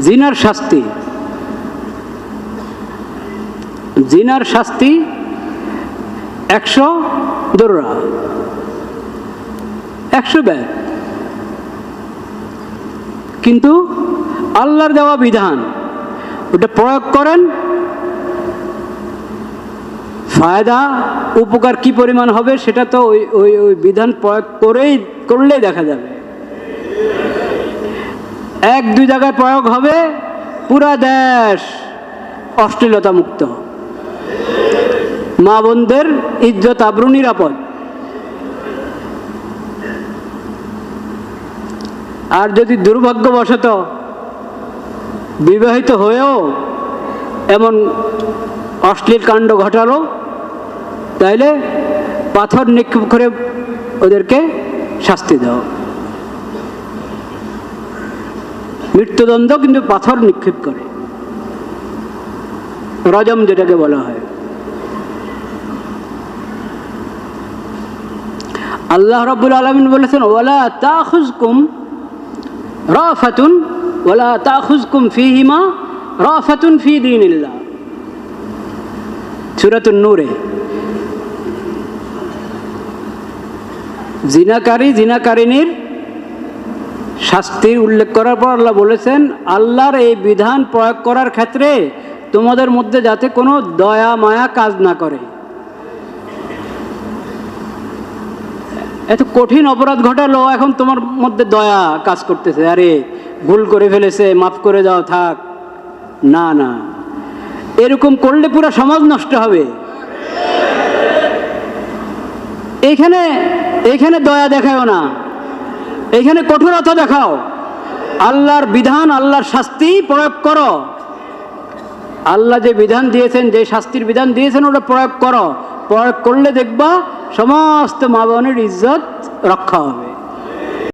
জিনার শাস্তি। জিনার শাস্তি একশো দোররা। একশো ব্যাগ। কিন্তু আল্লাহর দেওয়া বিধান, ওটা প্রয়োগ করেন, ফায়দা, উপকার কি পরিমাণ হবে সেটা তো ওই ওই ওই বিধান প্রয়োগ করেই, করলেই দেখা যাবে। এক দুই জায়গায় প্রয়োগ হবে, পুরা দেশ অশ্লীলতা মুক্ত। মা বোনদের ইজ্জত আব্রু নিরাপদ। আর যদি দুর্ভাগ্যবশত বিবাহিত হয়েও এমন অশ্লীল কাণ্ড ঘটালো, তাইলে পাথর নিক্ষেপ করে ওদেরকে শাস্তি দাও। মৃত্যুদণ্ড কিন্তু পাথর নিক্ষেপ করে। রজম যেটাকে বলা হয়। আল্লাহ রব্বুল আলমিন বলেছেন ওলা তাহুজকুম রাফাতুন ওলা তাহুজকুম ফিহিমা রাফাতুন ফি দিনিল্লাহ। সুরাতুন নূরে। জিনাকারী জিনাকারিনীর শাস্তির উল্লেখ করার পর আল্লাহ বলেছেন, আল্লাহর এই বিধান প্রয়োগ করার ক্ষেত্রে তোমাদের মধ্যে যাতে কোনো দয়া, মায়া কাজ না করে। এত কঠিন অপরাধ ঘটালো, এখন তোমার মধ্যে দয়া কাজ করতেছে। আরে, ভুল করে ফেলেছে, মাফ করে দাও, থাক। না না। এরকম করলে পুরো সমাজ নষ্ট হবে। এইখানে এইখানে দয়া দেখাও না। এইখানে কঠোরতা দেখাও। আল্লাহর বিধান, আল্লাহর শাস্তি প্রয়োগ করো। আল্লাহ যে বিধান দিয়েছেন, যে শাস্তির বিধান দিয়েছেন, ওটা প্রয়োগ করো। প্রয়োগ করলে দেখবা সমস্ত মা বোনের ইজ্জত রক্ষা হবে।